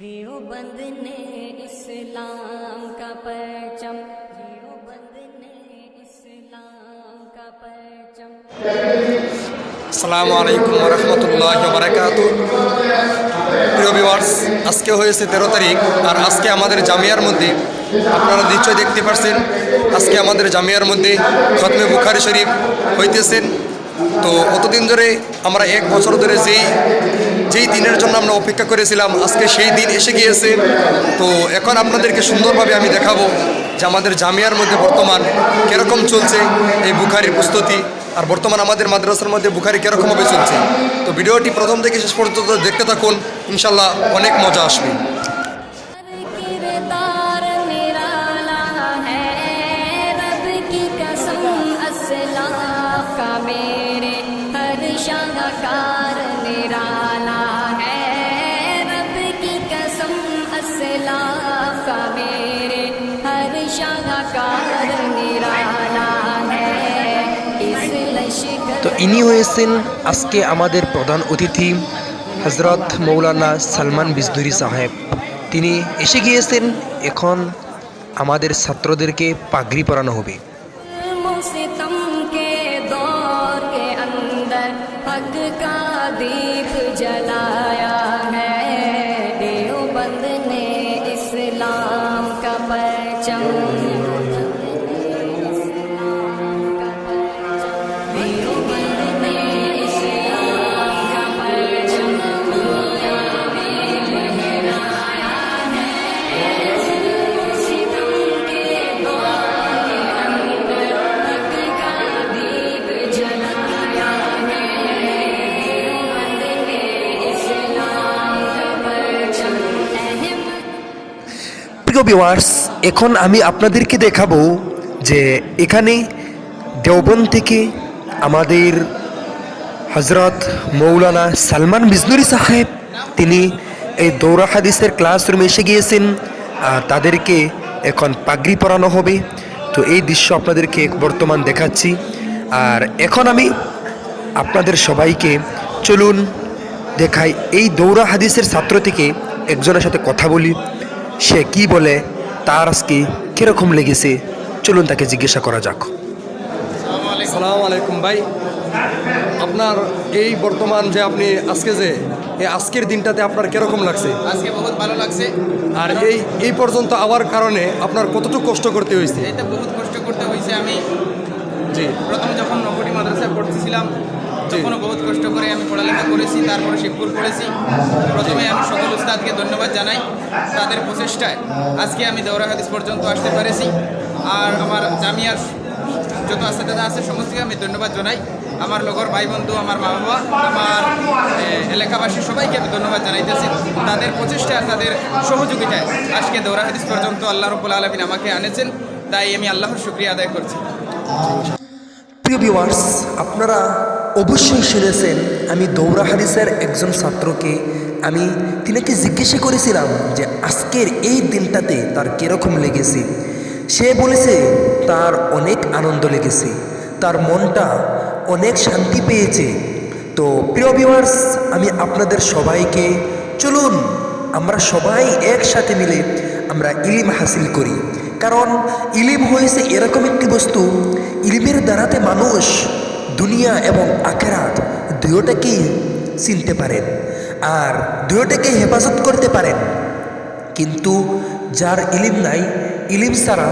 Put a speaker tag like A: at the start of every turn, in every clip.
A: देवबंद ने इस्लाम का परचम देवबंद ने इस्लाम का परचम
B: আসসালামু আলাইকুম রহমতুল্লাহ বারাকাত প্রিয় ভিউয়ার্স আজকে হয়েছে তেরো তারিখ আর আজকে আমাদের জামিয়ার মধ্যে আপনারা নিশ্চয়ই দেখতে পাচ্ছেন আজকে আমাদের জামিয়ার মধ্যে খতমে বুখারি শরীফ হইতেছেন তো অতদিন ধরে আমরা এক বছর ধরে যেই যেই দিনের জন্য আমরা অপেক্ষা করেছিলাম, আজকে সেই দিন এসে গিয়েছে। তো এখন আপনাদেরকে সুন্দরভাবে আমি দেখাবো যে আমাদের জামিয়ার মধ্যে বর্তমান কীরকম চলছে এই বুখারির প্রস্তুতি, আর বর্তমান আমাদের মাদ্রাসার মধ্যে বুখারি কীরকমভাবে চলছে। তো ভিডিওটি প্রথম থেকে শেষ পর্যন্ত দেখতে থাকুন ইনশাল্লাহ অনেক মজা আসবে।
A: का
C: ইনি হয়েছেন আজকে আমাদের প্রধান অতিথি হজরত মৌলানা সালমান বিজদুরি সাহেব তিনি এসে গিয়েছেন এখন আমাদের ছাত্রদেরকে পাগড়ি পরানো হবে
A: सितम के दौर के अंदर हक का दीप जलाया है देवबंद ने इस्लाम का परचम
C: প্রিয় ভিউয়ার্স এখন আমি আপনাদেরকে দেখাবো যে এখানে দেওবন থেকে আমাদের হজরত মৌলানা সালমান বিজনুরি সাহেব, তিনি এই দৌরা হাদিসের ক্লাসরুমে এসে গিয়েছেন, আর তাদেরকে এখন পাগড়ি পরানো হবে। তো এই দৃশ্য আপনাদেরকে বর্তমান দেখাচ্ছি। আর এখন আমি আপনাদের সবাইকে চলুন দেখাই এই দৌরা হাদিসের ছাত্র থেকে একজনের সাথে কথা বলি। সে কি বলে তার আজকে কীরকম লেগেছে? চলুন তাকে জিজ্ঞাসা করা যাক।
B: সালাম আলাইকুম ভাই। আপনার এই বর্তমান যে আপনি আজকে যে এই আজকের দিনটাতে আপনার কীরকম লাগছে?
D: আজকে বহুত ভালো লাগছে।
B: আর এই এই পর্যন্ত আওয়ার কারণে আপনার কতটুকু কষ্ট করতে হয়েছে?
D: এটা বহুত কষ্ট করতে হয়েছে আমি।
B: জি।
D: প্রথম যখন নকরি মাদ্রাসায় পড়তেছিলাম তখনও বহুত কষ্ট করে আমি পড়ালেখা করেছি, তারপরে শিবপুর পড়েছি, প্রথমে আমি সকল উস্তাদকে ধন্যবাদ জানাই তাদের প্রচেষ্টায়। আজকে আমি দেওরা হাদিস পর্যন্ত আসতে পেরেছি। আর আমার জামিয়ার যত আস্তাদাদা আছে, সমস্তকে আমি ধন্যবাদ জানাই। আমার লগর ভাই বন্ধু আমার মা বাবা, আমার এলাকাবাসী, সবাইকে আমি ধন্যবাদ জানাইতেছি। তাদের প্রচেষ্টায় আর তাদের সহযোগিতায় আজকে দৌরা হাদিস পর্যন্ত আল্লাহ রব্বুল আলমিন আমাকে আনেছেন। তাই আমি আল্লাহর শুক্রিয়া আদায় করছি।
C: প্রিয় আপনারা অবশ্যই শুনেছেন, আমি দৌরা হাদিসের একজন ছাত্রকে আমি তিনাকে জিজ্ঞাসা করেছিলাম যে আজকের এই দিনটাতে তার কীরকম লেগেছে। সে বলেছে, তার অনেক আনন্দ লেগেছে, তার মনটা অনেক শান্তি পেয়েছে। তো প্রিয় ভিউয়ার্স আমি আপনাদের সবাইকে, চলুন, আমরা সবাই একসাথে মিলে আমরা ইলিম হাসিল করি। কারণ, ইলিম হয়েছে এরকম একটি বস্তু, ইলিমের দ্বারাতে মানুষ দুনিয়া এবং আখেরাত দুয়োটাকেই চিনতে পারেন আর দুয়োটাকে হেফাজত করতে পারেন। কিন্তু যার ইলিম নাই, ইলিম ছাড়া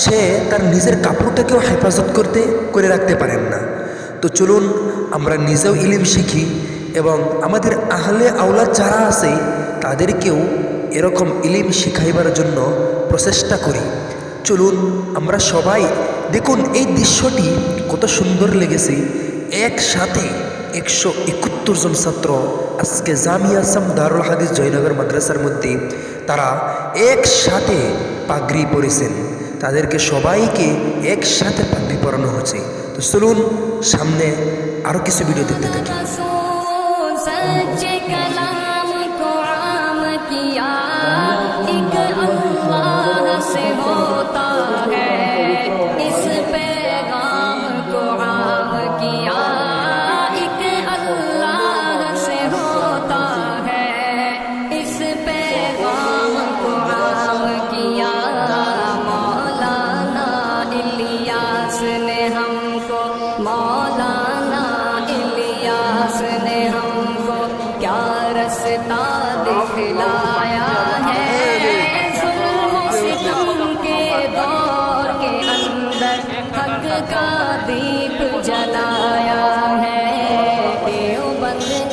C: সে তার নিজের কাপড়টাকেও হেফাজত করতে, করে রাখতে পারেন না। তো চলুন আমরা নিজেও ইলিম শিখি এবং আমাদের আহলে আওলাদ যারা আছে, তাদেরকেও এরকম ইলিম শিখাইবার জন্য প্রচেষ্টা করি। চলুন আমরা সবাই দেখুন এই দৃশ্যটি কত সুন্দর লেগেছে একসাথে একশো একাত্তর জন ছাত্র আজকে জামিয়া আসাম দারুল হাদিস জয়নগর মাদ্রাসার মধ্যে তারা একসাথে পাগড়ি পরেছেন তাদেরকে সবাইকে একসাথে পাগড়ি পরানো হচ্ছে তো চলুন সামনে আরও কিছু ভিডিও দেখতে থাকি
A: रसूल सच्चे कलाम को आम किया एक रस्ता दिखलाया है। जुल्म के दौर के अंदर हक का दीप जलाया है। देवबंद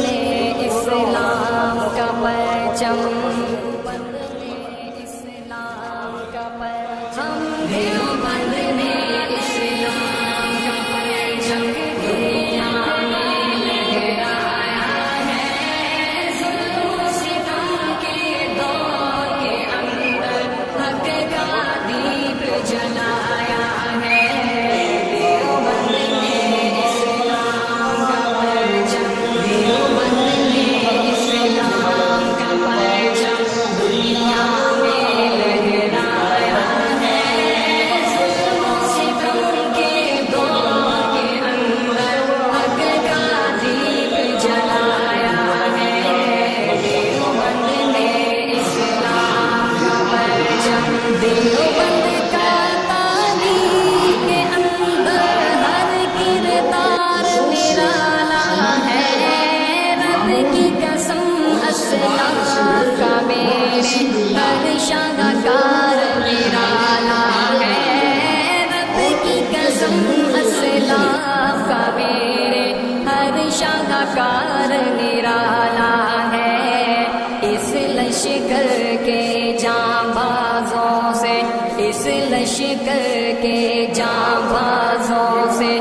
A: شاہکار نرالا ہے۔ اس لشکر کے جاں بازوں سے، اس لشکر کے جاں بازوں سے۔